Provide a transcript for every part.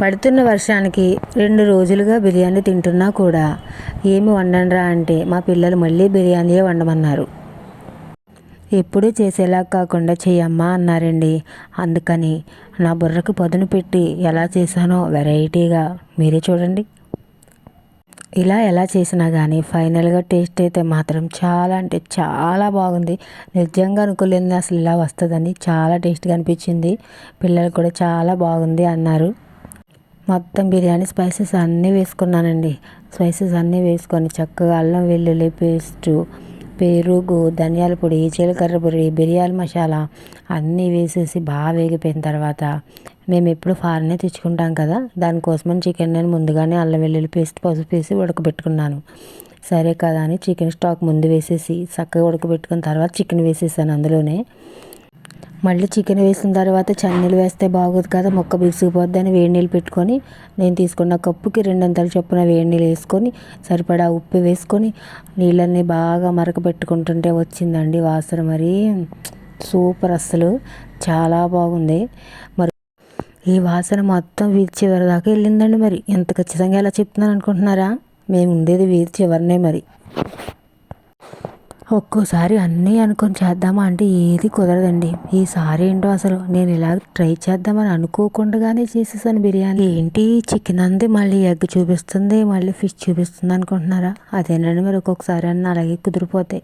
పడుతున్న వర్షానికి రెండు రోజులుగా బిర్యానీ తింటున్నా కూడా. ఏమి వండనరా అంటే మా పిల్లలు మళ్ళీ బిర్యానీయే వండమన్నారు. ఎప్పుడూ చేసేలా కాకుండా చెయ్యమ్మా అన్నారండి. అందుకని నా బుర్రకు పదును పెట్టి ఎలా చేశానో వెరైటీగా మీరే చూడండి. ఇలా ఎలా చేసినా కానీ ఫైనల్గా టేస్ట్ అయితే మాత్రం చాలా అంటే చాలా బాగుంది. నిజంగా అనుకోలేదు అసలు ఇలా వస్తుందని చాలా టేస్ట్గా అనిపించింది. పిల్లలు కూడా చాలా బాగుంది అన్నారు. మొత్తం బిర్యానీ స్పైసెస్ అన్నీ వేసుకున్నానండి. స్పైసెస్ అన్నీ వేసుకొని చక్కగా అల్లం వెల్లుల్లి పేస్టు పెరుగు ధనియాల పొడి జీలకర్ర పొడి బిర్యానీ మసాలా అన్నీ వేసేసి బాగా వేగిపోయిన తర్వాత మేము ఎప్పుడు ఫారెనే తెచ్చుకుంటాం కదా దానికోసమని చికెన్ నేను ముందుగానే అల్లం వెల్లుల్లి పేస్ట్ పసుపు వేసి ఉడకబెట్టుకున్నాను. సరే కదా అని చికెన్ స్టాక్ ముందు వేసేసి చక్కగా ఉడకబెట్టుకున్న తర్వాత చికెన్ వేసేసాను అందులోనే. మళ్ళీ చికెన్ వేసిన తర్వాత చన్నీళ్ళు వేస్తే బాగోదు కదా మొక్క బిగుసుకుపోద్ది అని వేడి నీళ్ళు పెట్టుకొని నేను తీసుకున్న కప్పుకి రెండంతల చొప్పున వేడి నీళ్ళు వేసుకొని సరిపడా ఉప్పు వేసుకొని నీళ్ళన్నీ బాగా మరక పెట్టుకుంటుంటే వచ్చిందండి వాసన మరి. సూపర్ అస్సలు. చాలా బాగుంది. మరి ఈ వాసన మొత్తం వీధి చివరి దాకా వెళ్ళిందండి మరి. ఎంత ఖచ్చితంగా ఎలా చెప్తున్నాను అనుకుంటున్నారా మేము ఉండేది వీధి చివరినే మరి. ఒక్కోసారి అన్నీ అనుకొని చేద్దామా అంటే ఏది కుదరదండి. ఈసారి ఏంటో అసలు నేను ఇలా ట్రై చేద్దామని అనుకోకుండానే చేసేసాను బిర్యానీ. ఏంటి? చికెన్ అంది మళ్ళీ ఎగ్ చూపిస్తుంది మళ్ళీ ఫిష్ చూపిస్తుంది అనుకుంటున్నారా? అదేనండి మరి ఒక్కొక్కసారి అన్న అలాగే కుదిరిపోతాయి.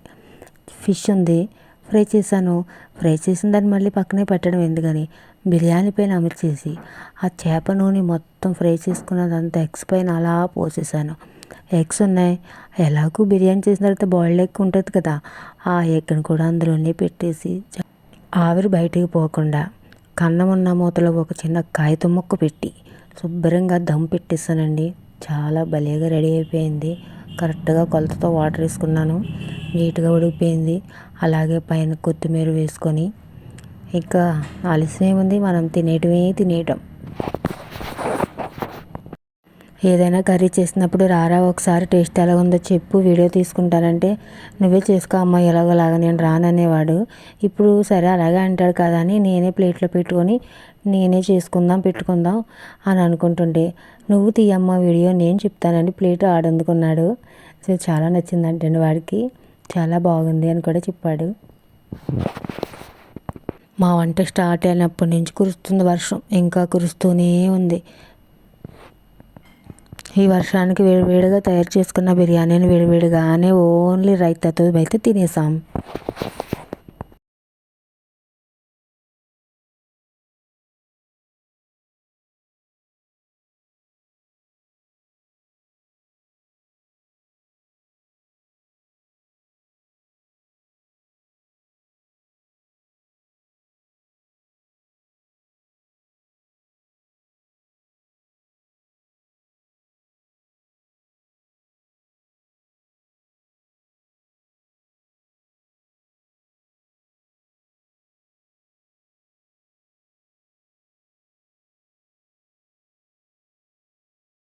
ఫిష్ ఉంది ఫ్రై చేశాను. ఫ్రై చేసిన దాన్ని మళ్ళీ పక్కనే పెట్టడం ఎందుకని? బిర్యానీ పైన అమలు చేసి ఆ చేప నూనె మొత్తం ఫ్రై చేసుకున్నదంతా ఎగ్స్ పైన అలా పోసేసాను ఎగ్స్ ఉన్నాయి. ఎలాగో బిర్యానీ చేసిన తర్వాత బాయిల్డ్ ఎగ్ ఉంటుంది కదా ఆ ఎగ్ని కూడా అందులోనే పెట్టేసి ఆవిరి బయటికి పోకుండా కన్నం ఉన్న మూతలో ఒక చిన్న కాగితం ముక్క పెట్టి శుభ్రంగా దమ్ పెట్టేసానండి చాలా భలేగా రెడీ అయిపోయింది. కరెక్ట్గా కొలతతో వాటర్ వేసుకున్నాను. నీట్గా ఉడికిపోయింది. అలాగే పైన కొత్తిమీర వేసుకొని ఇంకా ఆలస్యం ఏముంది? మనం తినేయటమే తినేయటం. ఏదైనా కర్రీ చేసినప్పుడు రారా ఒకసారి టేస్ట్ ఎలా ఉందో చెప్పు వీడియో తీసుకుంటానంటే నువ్వే చేసుకో అమ్మ ఎలాగోలాగా నేను రాననేవాడు ఇప్పుడు సరే అలాగే అంటాడు కదా అని నేనే ప్లేట్లో పెట్టుకొని నేనే చేసుకుందాం పెట్టుకుందాం అని అనుకుంటుంటే నువ్వు తీయమ్మ వీడియో నేను చెప్తానని ప్లేట్ ఆడందుకున్నాడు. సో చాలా నచ్చిందంటే వాడికి. చాలా బాగుంది అని కూడా చెప్పాడు. మా వంట స్టార్ట్ అయినప్పటి నుంచి కురుస్తుంది వర్షం. ఇంకా కురుస్తూనే ఉంది. ఈ వర్షానికి వేడివేడిగా తయారు చేసుకున్న బిర్యానీని వేడివేడిగానే ఓన్లీ రైతాతో అయితే తినేసాం.